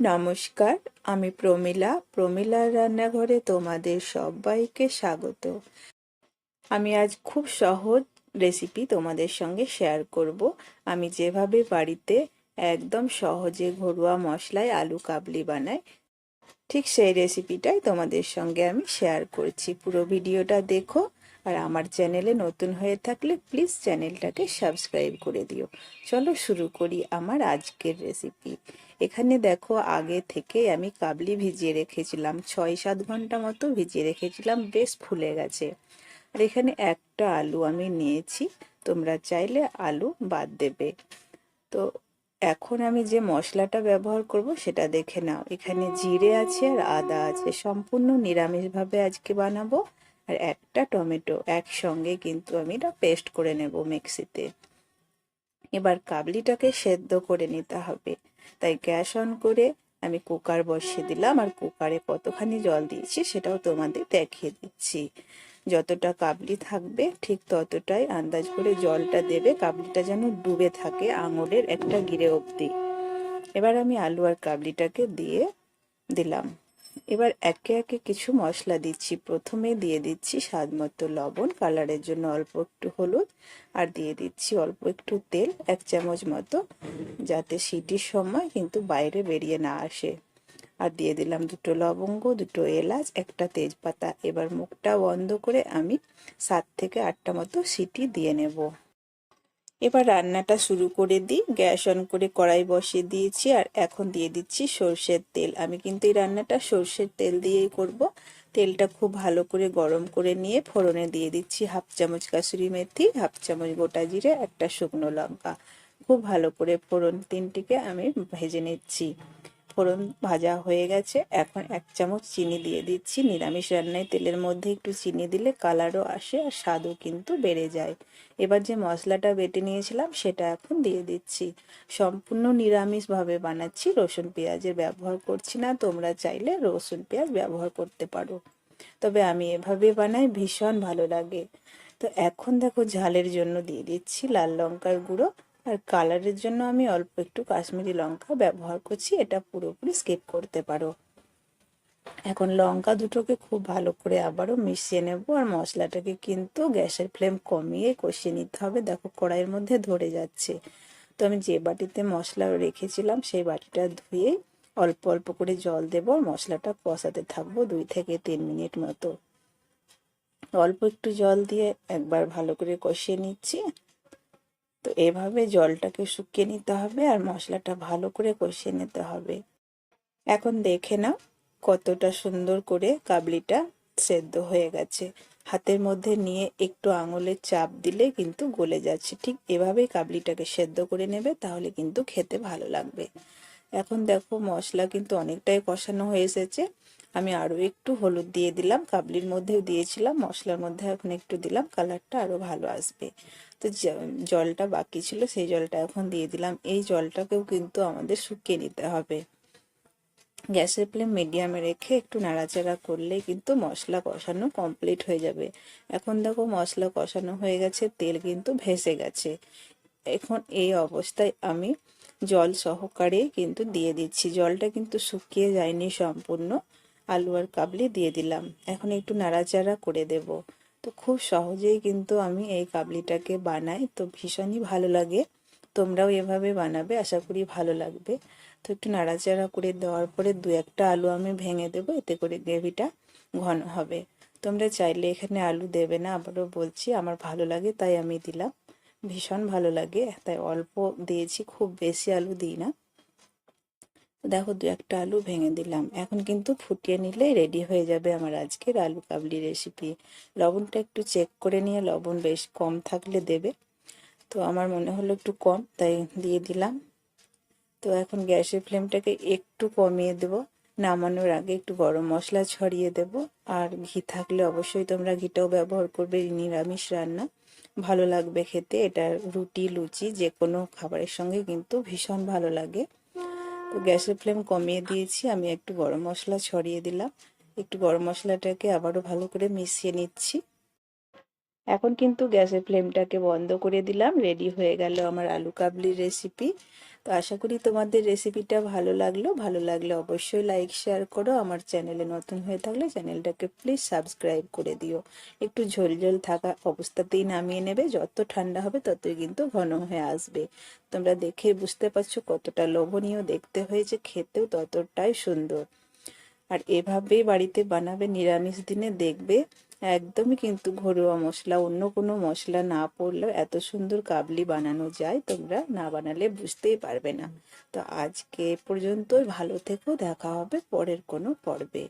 নমস্কার, আমি প্রমীলা। প্রমীলার রান্নাঘরে তোমাদের সবাইকে স্বাগত। আমি আজ খুব সহজ রেসিপি তোমাদের সঙ্গে শেয়ার করব। আমি যেভাবে বাড়িতে একদম সহজে ঘরোয়া মশলায় আলু কাবলি বানাই, ঠিক সেই রেসিপিটাই তোমাদের সঙ্গে আমি শেয়ার করছি। পুরো ভিডিওটা দেখো। আর আমার চ্যানেলে নতুন হয়ে থাকলে প্লিজ চ্যানেলটাকে সাবস্ক্রাইব করে দিও। চলো শুরু করি আমার আজকের রেসিপি এখানে দেখো, আগে থেকে আমি কাবলি ভিজিয়ে রেখেছিলাম, ছয় সাত ঘণ্টা মতো ভিজিয়ে রেখেছিলাম, বেশ ফুলে গেছে। আর এখানে একটা আলু আমি নিয়েছি, তোমরা চাইলে আলু বাদ দেবে। তো এখন আমি যে মশলাটা ব্যবহার করব সেটা দেখে নাও। এখানে জিরে আছে আর আদা আছে, সম্পূর্ণ নিরামিষভাবে আজকে বানাবো। আর একটা টমেটো একসঙ্গে কিন্তু আমি এটা পেস্ট করে নেব মিক্সিতে। এবার কাবলিটাকে সেদ্ধ করে নিতে হবে। তাই গ্যাস অন করে আমি কুকার বসিয়ে দিলাম আর কুকারে কতখানি জল দিয়েছি সেটাও তোমাদের দেখিয়ে দিচ্ছি। যতটা কাবলি থাকবে ঠিক ততটাই আন্দাজ করে জলটা দেবে, কাবলিটা যেন ডুবে থাকে আঙুলের একটা গিরে অবধি। এবার আমি আলু আর কাবলিটাকে দিয়ে দিলাম। এবার একে একে কিছু মশলা দিচ্ছি। প্রথমে দিয়ে দিচ্ছি স্বাদ মতো লবণ, কালারের জন্য অল্প একটু হলুদ, আর দিয়ে দিচ্ছি অল্প একটু তেল, এক চামচ মতো, যাতে সিটির সময় কিন্তু বাইরে বেরিয়ে না আসে। আর দিয়ে দিলাম দুটো লবঙ্গ, দুটো এলাচ, একটা তেজপাতা। এবার মুখটা বন্ধ করে আমি সাত থেকে আটটা মতো সিটি দিয়ে নেব। এবার রান্নাটা শুরু করে দিই। গ্যাস অন করে কড়াই বসিয়ে দিয়েছি আর এখন দিয়ে দিচ্ছি সর্ষের তেল। আমি কিন্তু এই রান্নাটা সর্ষের তেল দিয়েই করব। তেলটা খুব ভালো করে গরম করে নিয়ে ফোড়নে দিয়ে দিচ্ছি হাফ চামচ কাসুরি মেথি, হাফ চামচ গোটা জিরে, একটা শুকনো লঙ্কা। খুব ভালো করে ফোড়ন তিনটিকে আমি ভেজে নিচ্ছি। ফোড়ন ভাজা হয়ে গেছে। এখন এক চামচ চিনি দিয়ে দিচ্ছি। নিরামিষ রান্নায় তেলের মধ্যে একটু চিনি দিলে কালারও আসে আর স্বাদও কিন্তু বেড়ে যায়। এবার যে মশলাটা বেটে নিয়েছিলাম সেটা এখন দিয়ে দিচ্ছি। সম্পূর্ণ নিরামিষভাবে বানাচ্ছি। রসুন পেঁয়াজের ব্যবহার করছি না। তোমরা চাইলে রসুন পেঁয়াজ ব্যবহার করতে পারো। তবে আমি এভাবে বানাই, ভীষণ ভালো লাগে। তো এখন দেখো ঝালের জন্য দিয়ে দিচ্ছি লাল লঙ্কার গুঁড়ো। আর কালারের জন্য আমি অল্প একটু কাশ্মীরি লঙ্কা ব্যবহার করছি, এটা পুরোপুরি স্কিপ করতে পারো। এখন লঙ্কা দুটোকে খুব ভালো করে আবারও মিশিয়ে নেব আর মশলাটাকে কিন্তু গ্যাসের ফ্লেম কমিয়ে কষিয়ে নিতে হবে। দেখো কড়াইয়ের মধ্যে ধরে যাচ্ছে। তো আমি যে বাটিতে মশলা রেখেছিলাম, সেই বাটিটা ধুয়ে অল্প অল্প করে জল দেবো আর মশলাটা কষাতে থাকব দুই থেকে তিন মিনিট মতো। অল্প একটু জল দিয়ে একবার ভালো করে কষিয়ে নিচ্ছি। তো এভাবে জলটাকে শুকিয়ে নিতে হবে আর মশলাটা ভালো করে কষিয়ে নিতে হবে। এখন দেখে নাও কতটা সুন্দর করে কাবলিটা সেদ্ধ হয়ে গেছে। হাতের মধ্যে নিয়ে একটু আঙুলের চাপ দিলে কিন্তু গলে যাচ্ছে। ঠিক এভাবেই কাবলিটাকে সেদ্ধ করে নেবে তাহলে কিন্তু খেতে ভালো লাগবে। এখন দেখো মশলা কিন্তু অনেকটাই কষানো হয়ে এসেছে। আমি আরও একটু হলুদ দিয়ে দিলাম, কাবলির মধ্যেও দিয়েছিলাম, মশলার মধ্যে এখন একটু দিলাম, কালারটা আরও ভালো আসবে। তো জলটা বাকি ছিল, সেই জলটা এখন দিয়ে দিলাম। এই জলটাকেও কিন্তু আমাদের শুকিয়ে নিতে হবে। গ্যাসের ফ্লেম মিডিয়ামে রেখে একটু নাড়াচাড়া করলে কিন্তু মশলা কষানো কমপ্লিট হয়ে যাবে। এখন দেখো মশলা কষানো হয়ে গেছে, তেল কিন্তু ভেসে গেছে। এখন এই অবস্থায় আমি জল সহকারে কিন্তু দিয়ে দিচ্ছি। জলটা কিন্তু শুকিয়ে যায়নি সম্পূর্ণ। আলু আর কাবলি দিয়ে দিলাম। এখন একটু নাড়াচাড়া করে দেব। তো খুব সহজেই কিন্তু আমি এই কাবলিটাকে বানাই। তো ভীষণই ভালো লাগে। তোমরাও এভাবে বানাবে, আশা করি ভালো লাগবে। তো একটু নাড়াচাড়া করে দেওয়ার পরে দু একটা আলু আমি ভেঙে দেবো, এতে করে গ্রেভিটা ঘন হবে। তোমরা চাইলে এখানে আলু দেবে না, আবারও বলছি, আমার ভালো লাগে, তাই আমি দিলাম। ভীষণ ভালো লাগে, তাই অল্প দিয়েছি, খুব বেশি আলু দিই না। দেখো, দু একটা আলু ভেঙে দিলাম। এখন কিন্তু ফুটিয়ে নিলে রেডি হয়ে যাবে আমার আজকের আলু কাবলি রেসিপি লবণটা একটু চেক করে নিয়ে, লবণ বেশ কম থাকলে দেবে। তো আমার মনে হলো একটু কম, তাই দিয়ে দিলাম। তো এখন গ্যাসের ফ্লেমটাকে একটু কমিয়ে দেবো। নামানোর আগে একটু গরম মশলা ছড়িয়ে দেব। আর ঘি থাকলে অবশ্যই তোমরা ঘিটাও ব্যবহার করবে নিরামিষ রান্না। ভালো লাগবে খেতে। এটা রুটি, লুচি যে কোনো খাবারের সঙ্গে কিন্তু ভীষণ ভালো লাগে। তো গ্যাসের ফ্লেম কমিয়ে দিয়েছি, আমি একটু গরম মশলা ছড়িয়ে দিলাম। একটু গরম মশলাটাকে আবারও ভালো করে মিশিয়ে নিচ্ছি। এখন কিন্তু গ্যাসের ফ্লেমটাকে বন্ধ করে দিলাম, রেডি হয়ে গেল আমার আলু কাবলির রেসিপি তো আশা করি তোমাদের রেসিপিটা ভালো লাগল। ভালো লাগলে অবশ্যই লাইক শেয়ার করো। আমার চ্যানেলে নতুন হয়ে থাকলে চ্যানেলটাকে প্লিজ সাবস্ক্রাইব করে দিও। একটু ঝোল ঝোল থাকা অবস্থাতেই নামিয়ে নেবে। যত ঠান্ডা হবে ততই কিন্তু ঘন হয়ে আসবে। তোমরা দেখে বুঝতে পারছ কতটা লোভনীয় দেখতে হয়েছে। খেতেও ততটাই সুন্দর। আর এভাবেই বাড়িতে বানাবে নিরামিষ দিনে দেখবে। একদমই কিন্তু ঘরোয়া মশলা, অন্য কোনো মশলা না পড়লেও এত সুন্দর কাবলি বানানো যায়, তোমরা না বানালে বুঝতেই পারবে না। তো আজকে পর্যন্তই, ভালো থেকো, দেখা হবে পরের কোনো পর্বে।